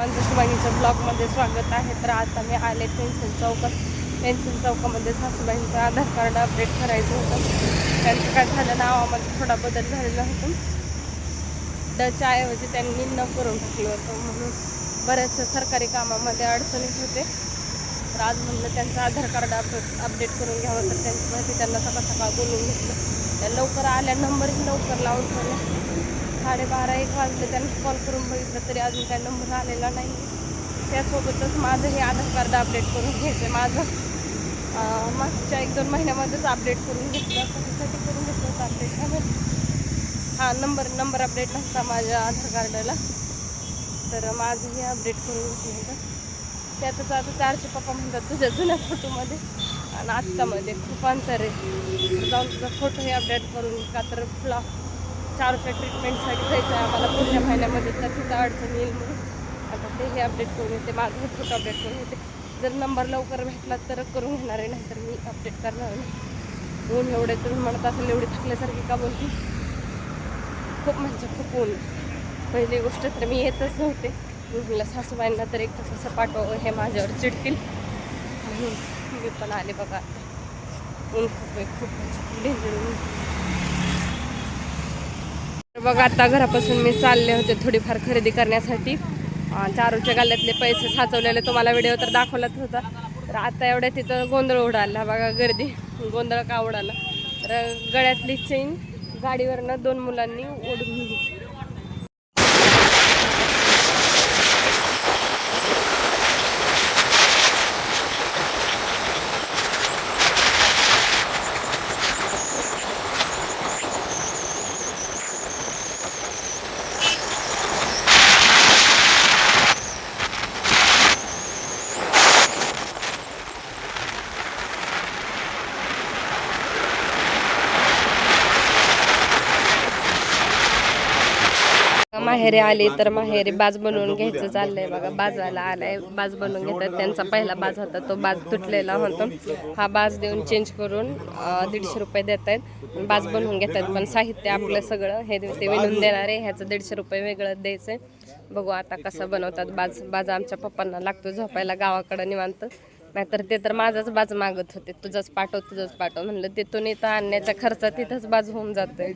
माझं सुभाईच्या ब्लॉगमध्ये स्वागत आहे. तर आता मी आले पेन्सिल चौकात. पेन्सिल चौकामध्ये सासूबाईंचं आधार कार्ड अपडेट करायचं होतं. त्यांचं काय झालं नावामध्ये थोडा बदल झालेला होता. डच्या ऐवजी त्यांनी न करून टाकलं होतं म्हणून बऱ्याचशा सरकारी कामामध्ये अडचणीत होते. तर आज म्हणलं त्यांचं आधार कार्ड अपडेट अपडेट करून घ्यावं तर त्यांची माहिती त्यांना सकाळ सकाळ बोलून घेतलं. त्या लवकर आल्या नंबरही लवकर लावून ठेवला. साडेबारा एक वाजले त्यांना कॉल करून बघितलं तरी अजून काही नंबर आलेला नाही. त्यासोबतच माझं हे आधार कार्ड अपडेट करून घ्यायचं आहे माझं मागच्या एक दोन महिन्यामध्येच अपडेट करून घेतलं. कशासाठी करून घेतलं होतं अपडेट काय हां नंबर नंबर अपडेट नसता माझ्या आधार कार्डाला. तर माझं हे अपडेट करून घेतलं त्यातच आता चारचे पप्पा म्हणतात तुझ्या जुन्या फोटोमध्ये आणि आत्तामध्ये खूप अंतर आहे. जाऊन तुझा फोटो हे अपडेट करून का तर फ्लॉ चार रुपये ट्रीटमेंटसाठी जायचं आहे. आम्हाला पुढच्या महिन्यामध्ये तर तिथं अडचण येईल म्हणून. आता ते हे अपडेट करून येते. माझं फोटो अपडेट करून येते. जर नंबर लवकर भेटला तर करून घेणार आहे. नाहीतर मी अपडेट करणार नाही. ऊन एवढे तुम्ही म्हणत असेल एवढी थकल्यासारखी का बोलते? खूप म्हणजे खूप ऊन. पहिली गोष्ट तर मी येतच नव्हते. म्हणलं सासूबाईंना तर एक कसं पाठवावं हे माझ्यावर चिडतील. म्हणून मी पण आले बघा ऊन खूप आहे खूप म्हणजे डेंजर ऊन बघा आता घरापासून मी चालले होते थोडीफार खरेदी करण्यासाठी. चारूच्या गाल्यातले पैसे साचवलेले तुम्हाला व्हिडिओ तर दाखवलाच होता. तर आता एवढ्या तिथं गोंधळ उडाला बघा गर्दी. गोंधळ का उडाला? तर गळ्यातली चेन गाडीवरनं दोन मुलांनी ओढून माहेरी आली तर माहेरी बाज बनवून घ्यायचं चाललंय बघा बाजाला आलाय बाज बनवून घेतात. त्यांचा पहिला बाज होता तो बाज तुटलेला होता. हा बाज देऊन चेंज करून दीडशे रुपये देत आहेत. बाज बनवून घेतात पण साहित्य आपलं सगळं हे ते विणून देणार आहे ह्याचं दीडशे रुपये वेगळं द्यायचंय. बघू आता कसं बनवतात बाज. बाज आमच्या पप्पांना लागतो झोपायला गावाकडं निवांत. नाहीतर ते तर माझाच बाज मागत होते. तुझंच पाठव तुझंच पाठव म्हणलं तिथून इथं आणण्याच्या खर्चात तिथंच बाज होऊन जातोय.